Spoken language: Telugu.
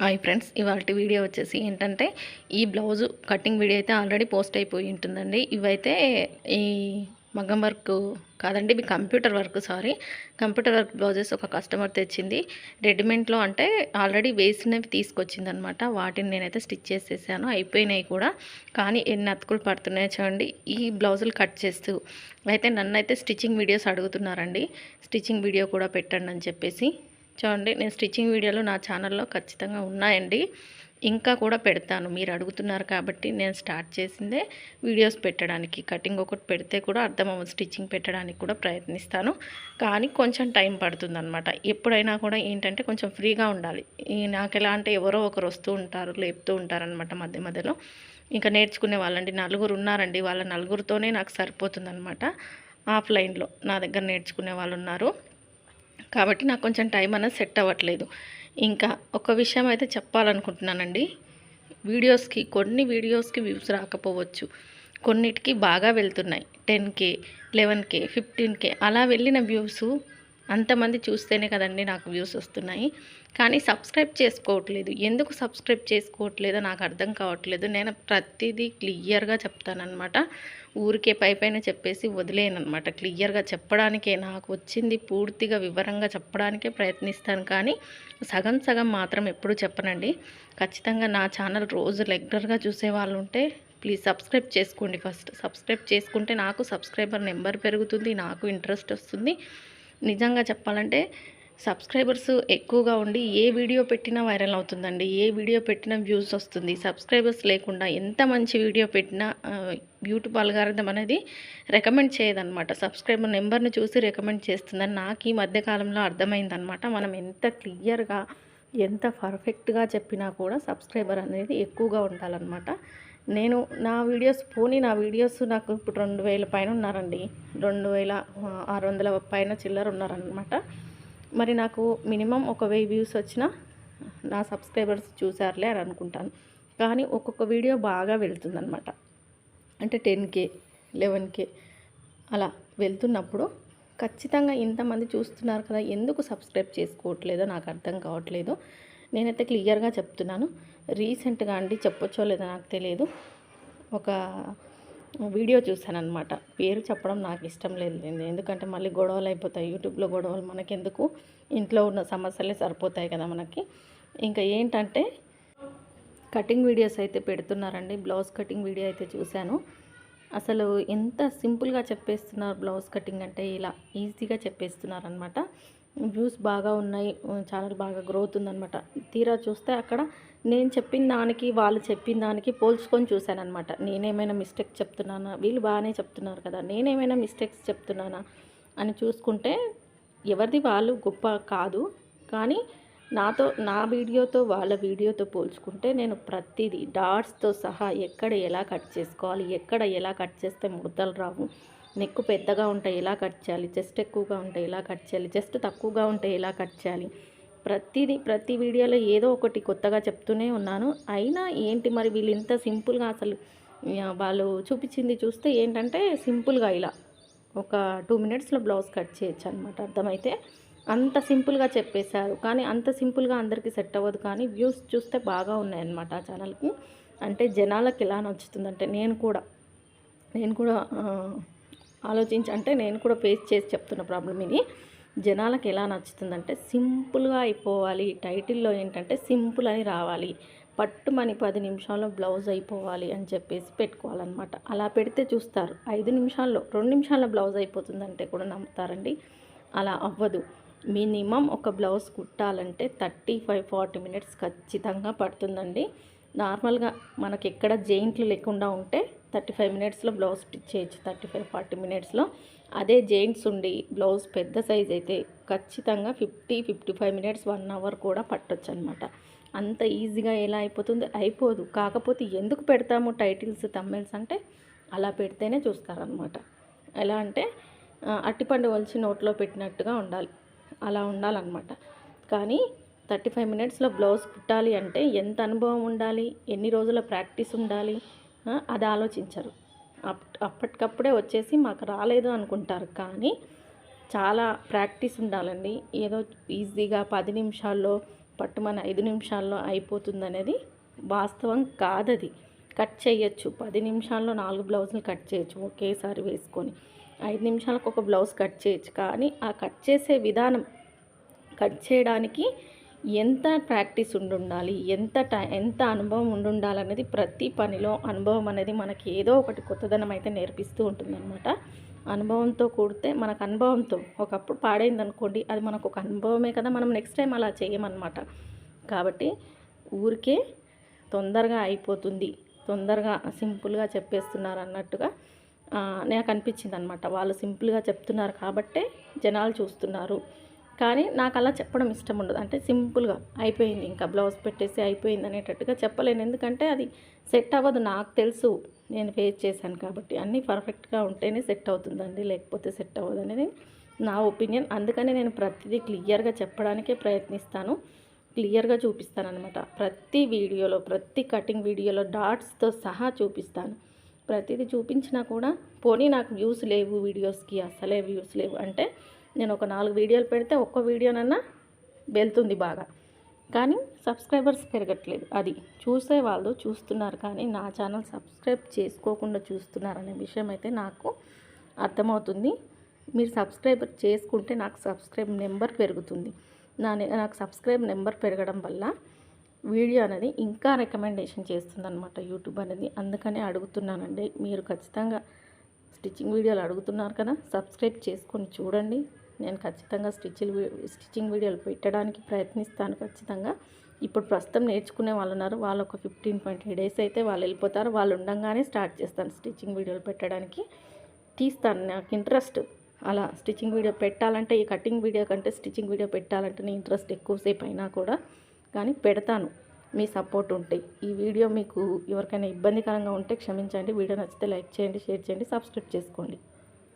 హాయ్ ఫ్రెండ్స్ ఇవాళ వీడియో వచ్చేసి ఏంటంటే ఈ బ్లౌజ్ కటింగ్ వీడియో అయితే ఆల్రెడీ పోస్ట్ అయిపోయి ఉంటుందండి. ఇవైతే ఈ మగ్గం వర్క్ కాదండి ఇవి computer work sorry. Computer work blouses ఒక కస్టమర్ తెచ్చింది. రెడీమేడ్లో అంటే ఆల్రెడీ వేసినవి తీసుకొచ్చింది అనమాట వాటిని నేనైతే స్టిచ్ చేసేసాను. అయిపోయినాయి కూడా. కానీ ఎన్ని అతుకులు పడుతున్నాయో చూడండి ఈ బ్లౌజులు కట్ చేస్తూ. అయితే నన్ను అయితే స్టిచ్చింగ్ వీడియోస్ అడుగుతున్నారండి. స్టిచ్చింగ్ వీడియో కూడా పెట్టండి అని చెప్పేసి. చూడండి నేను స్టిచ్చింగ్ వీడియోలు నా ఛానల్లో ఖచ్చితంగా ఉన్నాయండి. ఇంకా కూడా పెడతాను. మీరు అడుగుతున్నారు కాబట్టి నేను స్టార్ట్ చేసిందే వీడియోస్ పెట్టడానికి. కటింగ్ ఒకటి పెడితే కూడా అర్థమవుతుంది స్టిచ్చింగ్ పెట్టడానికి కూడా ప్రయత్నిస్తాను. కానీ కొంచెం టైం పడుతుందన్నమాట. ఎప్పుడైనా కూడా ఏంటంటే కొంచెం ఫ్రీగా ఉండాలి. నాకు ఎలా అంటే ఎవరో ఒకరు వస్తూ ఉంటారు లేపుతూ ఉంటారనమాట మధ్య మధ్యలో. ఇంకా నేర్చుకునే వాళ్ళండి. నలుగురు ఉన్నారండి. వాళ్ళ నలుగురితోనే నాకు సరిపోతుందనమాట ఆఫ్లైన్లో నా దగ్గర నేర్చుకునే వాళ్ళు ఉన్నారు కాబట్టి నాకు కొంచెం టైం అనేది సెట్ అవ్వట్లేదు. ఇంకా ఒక విషయం అయితే చెప్పాలనుకుంటున్నానండి. వీడియోస్కి కొన్ని వీడియోస్కి వ్యూస్ రాకపోవచ్చు. కొన్నిటికి బాగా వెళ్తున్నాయి. Ten K eleven K fifteen K అలా వెళ్ళిన వ్యూస్ అంతమంది చూస్తేనే కదండి నాకు వ్యూస్ వస్తున్నాయి. కానీ సబ్స్క్రైబ్ చేసుకోవట్లేదు. ఎందుకు సబ్స్క్రైబ్ చేసుకోవట్లేదో నాకు అర్థం కావట్లేదు. నేను ప్రతిదీ క్లియర్గా చెప్తానమాట ఊరికే పై పైన చెప్పేసి వదిలేనమాట క్లియర్గా చెప్పడానికే నాకు వచ్చింది పూర్తిగా వివరంగా చెప్పడానికే ప్రయత్నిస్తాను. కానీ సగం సగం మాత్రం ఎప్పుడు చెప్పనండి. ఖచ్చితంగా నా ఛానల్ రోజు రెగ్యులర్గా చూసే వాళ్ళు ఉంటే ప్లీజ్ సబ్స్క్రైబ్ చేసుకోండి ఫస్ట్. సబ్స్క్రైబ్ చేసుకుంటే నాకు సబ్స్క్రైబర్ నెంబర్ పెరుగుతుంది నాకు ఇంట్రెస్ట్ వస్తుంది. నిజంగా చెప్పాలంటే సబ్స్క్రైబర్స్ ఎక్కువగా ఉండి ఏ వీడియో పెట్టినా వైరల్ అవుతుందండి. ఏ వీడియో పెట్టినా వ్యూస్ వస్తుంది. సబ్స్క్రైబర్స్ లేకుండా ఎంత మంచి వీడియో పెట్టినా యూట్యూబ్ అల్గారిథం అనేది రికమెండ్ చేయదనమాట సబ్స్క్రైబర్ నెంబర్ని చూసి రికమెండ్ చేస్తుందని నాకు ఈ మధ్యకాలంలో అర్థమైందనమాట మనం ఎంత క్లియర్గా ఎంత పర్ఫెక్ట్గా చెప్పినా కూడా సబ్స్క్రైబర్ అనేది ఎక్కువగా ఉండాలన్నమాట. నేను నా వీడియోస్ పోనీ నా వీడియోస్ నాకు ఇప్పుడు రెండు వేల పైన ఉన్నారండి. రెండు వేల ఆరు వందల పైన చిల్లర ఉన్నారనమాట మరి నాకు మినిమం ఒక వెయ్యి వ్యూస్ వచ్చినా నా సబ్స్క్రైబర్స్ చూసారులే అని అనుకుంటాను. కానీ ఒక్కొక్క వీడియో బాగా వెళ్తుందనమాట అంటే టెన్ కే లెవెన్ కే అలా వెళ్తున్నప్పుడు ఖచ్చితంగా ఇంతమంది చూస్తున్నారు కదా ఎందుకు సబ్స్క్రైబ్ చేసుకోవట్లేదో నాకు అర్థం కావట్లేదు. నేనైతే క్లియర్గా చెప్తున్నాను. రీసెంట్గా అండి చెప్పొచ్చో లేదో నాకు తెలియదు ఒక వీడియో చూశానమాట పేరు చెప్పడం నాకు ఇష్టం లేదు ఎందుకంటే మళ్ళీ గొడవలు అయిపోతాయి. యూట్యూబ్లో గొడవలు మనకెందుకు? ఇంట్లో ఉన్న సమస్యలే సరిపోతాయి కదా మనకి. ఇంకా ఏంటంటే కటింగ్ వీడియోస్ అయితే పెడుతున్నారండి. బ్లౌజ్ కటింగ్ వీడియో అయితే చూశాను. అసలు ఎంత సింపుల్గా చెప్పేస్తున్నారు బ్లౌజ్ కటింగ్ అంటే ఇలా ఈజీగా చెప్పేస్తున్నారు అనమాట వ్యూస్ బాగా ఉన్నాయి ఛానల్ బాగా గ్రోత్ ఉందనమాట తీరా చూస్తే అక్కడ నేను చెప్పిన దానికి వాళ్ళు చెప్పిన దానికి పోల్చుకొని చూశానమాట నేనేమైనా మిస్టేక్ చెప్తున్నానా? వీళ్ళు బాగానే చెప్తున్నారు కదా నేనేమైనా మిస్టేక్స్ చెప్తున్నానా? అని చూసుకుంటే ఎవరిది వాళ్ళు గొప్ప కాదు. కానీ నాతో నా వీడియోతో వాళ్ళ వీడియోతో పోల్చుకుంటే నేను ప్రతిదీ డాట్స్తో సహా ఎక్కడ ఎలా కట్ చేసుకోవాలి ఎక్కడ ఎలా కట్ చేస్తే ముడతలు రావు నెక్ పెద్దగా ఉంటాయి ఎలా కట్ చేయాలి? చెస్ట్ ఎక్కువగా ఉంటాయి ఎలా కట్ చేయాలి? చెస్ట్ తక్కువగా ఉంటే ఎలా కట్ చేయాలి? ప్రతిదీ ప్రతి వీడియోలో ఏదో ఒకటి కొత్తగా చెప్తూనే ఉన్నాను. అయినా ఏంటి మరి వీళ్ళు ఇంత సింపుల్గా అసలు వాళ్ళు చూపించింది చూస్తే ఏంటంటే సింపుల్గా ఇలా ఒక టూ మినిట్స్లో బ్లౌజ్ కట్ చేయొచ్చు అనమాట అర్థమైతే? అంత సింపుల్గా చెప్పేశారు. కానీ అంత సింపుల్గా అందరికీ సెట్ అవ్వదు. కానీ వ్యూస్ చూస్తే బాగా ఉన్నాయన్నమాట ఆ ఛానల్కి. అంటే జనాలకు ఎలా నచ్చుతుందంటే నేను కూడా నేను కూడా ఆలోచించి అంటే నేను కూడా ఫేస్ చేసి చెప్తున్న ప్రాబ్లం ఇది. జనాలకు ఎలా నచ్చుతుందంటే సింపుల్గా అయిపోవాలి. టైటిల్లో ఏంటంటే సింపుల్ అని రావాలి. పట్టుమని పది నిమిషాల్లో బ్లౌజ్ అయిపోవాలి అని చెప్పేసి పెట్టుకోవాలన్నమాట. అలా పెడితే చూస్తారు. ఐదు నిమిషాల్లో రెండు నిమిషాల్లో బ్లౌజ్ అయిపోతుందంటే కూడా నమ్ముతారండి. అలా అవ్వదు. మినిమం ఒక బ్లౌజ్ కుట్టాలంటే థర్టీ ఫైవ్ ఫార్టీ మినిట్స్ ఖచ్చితంగా పడుతుందండి. నార్మల్గా మనకి ఎక్కడ జెయింట్లు లేకుండా ఉంటే థర్టీ ఫైవ్ మినిట్స్లో బ్లౌజ్ స్టిచ్ చేయొచ్చు. థర్టీ ఫైవ్ ఫార్టీ మినిట్స్లో అదే జెయింట్స్ ఉండి బ్లౌజ్ పెద్ద సైజ్ అయితే ఖచ్చితంగా fifty fifty five minutes one hour కూడా పట్టొచ్చు అనమాట అంత ఈజీగా ఎలా అయిపోతుంది అయిపోదు. కాకపోతే ఎందుకు పెడతాము టైటిల్స్ తమ్మెల్స్ అంటే అలా పెడితేనే చూస్తారనమాట. ఎలా అంటే అట్టిపండు వలిచి నోట్లో పెట్టినట్టుగా ఉండాలి. అలా ఉండాలన్నమాట కానీ థర్టీ ఫైవ్ మినిట్స్లో బ్లౌజ్ కుట్టాలి అంటే ఎంత అనుభవం ఉండాలి? ఎన్ని రోజుల ప్రాక్టీస్ ఉండాలి? అది ఆలోచించరు. అప్పటికప్పుడే వచ్చేసి మాకు రాలేదు అనుకుంటారు. కానీ చాలా ప్రాక్టీస్ ఉండాలండి. ఏదో ఈజీగా పది నిమిషాల్లో పట్టుమని ఐదు నిమిషాల్లో అయిపోతుందనేది వాస్తవం కాదది. కట్ చేయొచ్చు. పది నిమిషాల్లో నాలుగు బ్లౌజులు కట్ చేయొచ్చు ఒకేసారి వేసుకొని. ఐదు నిమిషాలకు ఒక బ్లౌజ్ కట్ చేయొచ్చు. కానీ ఆ కట్ చేసే విధానం కట్ చేయడానికి ఎంత ప్రాక్టీస్ ఉండుండాలి ఎంత టై ఎంత అనుభవం ఉండుండాలనేది అనేది ప్రతి పనిలో అనుభవం అనేది మనకి ఏదో ఒకటి కొత్తదనం అయితే నేర్పిస్తూ ఉంటుందన్నమాట. అనుభవంతో కూడితే మనకు అనుభవంతో ఒకప్పుడు పాడైంది అనుకోండి అది మనకు ఒక అనుభవమే కదా మనం నెక్స్ట్ టైం అలా చేయమన్నమాట. కాబట్టి ఊరికే తొందరగా అయిపోతుంది తొందరగా సింపుల్గా చెప్పేస్తున్నారు అన్నట్టుగా నాకు అనిపించింది అనమాట వాళ్ళు సింపుల్గా చెప్తున్నారు కాబట్టే జనాలు చూస్తున్నారు. కానీ నాకు అలా చెప్పడం ఇష్టం ఉండదు. అంటే సింపుల్గా అయిపోయింది. ఇంకా బ్లౌజ్ పెట్టేసి అయిపోయింది అనేటట్టుగా చెప్పలేను. ఎందుకంటే అది సెట్ అవ్వదు. నాకు తెలుసు. నేను ఫేస్ చేశాను కాబట్టి అన్నీ పర్ఫెక్ట్గా ఉంటేనే సెట్ అవుతుందండి. లేకపోతే సెట్ అవ్వదు అనేది నా ఒపీనియన్. అందుకనే నేను ప్రతిదీ క్లియర్గా చెప్పడానికే ప్రయత్నిస్తాను. క్లియర్గా చూపిస్తాను అనమాట ప్రతి వీడియోలో ప్రతి కటింగ్ వీడియోలో డాట్స్తో సహా చూపిస్తాను. ప్రతిదీ చూపించినా కూడా పోనీ నాకు వ్యూస్ లేవు వీడియోస్కి. అసలే వ్యూస్ లేవు. అంటే నేను ఒక నాలుగు వీడియోలు పెడితే ఒక్క వీడియోనన్నా వెళ్తుంది బాగా. కానీ సబ్స్క్రైబర్స్ పెరగట్లేదు. అది చూసే వాళ్ళు చూస్తున్నారు కానీ నా ఛానల్ సబ్స్క్రైబ్ చేసుకోకుండా చూస్తున్నారనే విషయం అయితే నాకు అర్థమవుతుంది. మీరు సబ్స్క్రైబర్ చేసుకుంటే నాకు సబ్స్క్రైబ్ నెంబర్ పెరుగుతుంది. నా నాకు సబ్స్క్రైబ్ నెంబర్ పెరగడం వల్ల వీడియో అనేది ఇంకా రికమెండేషన్ చేస్తుందన్నమాట యూట్యూబ్ అనేది. అందుకనే అడుగుతున్నానండి. మీరు ఖచ్చితంగా స్టిచ్చింగ్ వీడియోలు అడుగుతున్నారు కదా సబ్స్క్రైబ్ చేసుకొని చూడండి. నేను ఖచ్చితంగా స్టిచ్చింగ్ స్టిచ్చింగ్ వీడియోలు పెట్టడానికి ప్రయత్నిస్తాను ఖచ్చితంగా. ఇప్పుడు ప్రస్తుతం నేర్చుకునే వాళ్ళు ఉన్నారు. వాళ్ళు ఒక ఫిఫ్టీన్ ట్వంటీ డేస్ అయితే వాళ్ళు వెళ్ళిపోతారు. వాళ్ళు ఉండగానే స్టార్ట్ చేస్తాను స్టిచ్చింగ్ వీడియోలు పెట్టడానికి. తీస్తాను. నాకు ఇంట్రెస్ట్. అలా స్టిచ్చింగ్ వీడియో పెట్టాలంటే ఈ కటింగ్ వీడియో కంటే స్టిచ్చింగ్ వీడియో పెట్టాలంటే ఇంట్రెస్ట్ ఎక్కువసేపు అయినా కూడా. కానీ పెడతాను. మీ సపోర్ట్ ఉంటే. ఈ వీడియో మీకు ఎవరికైనా ఇబ్బందికరంగా ఉంటే క్షమించండి. వీడియో నచ్చితే లైక్ చేయండి షేర్ చేయండి సబ్స్క్రైబ్ చేసుకోండి.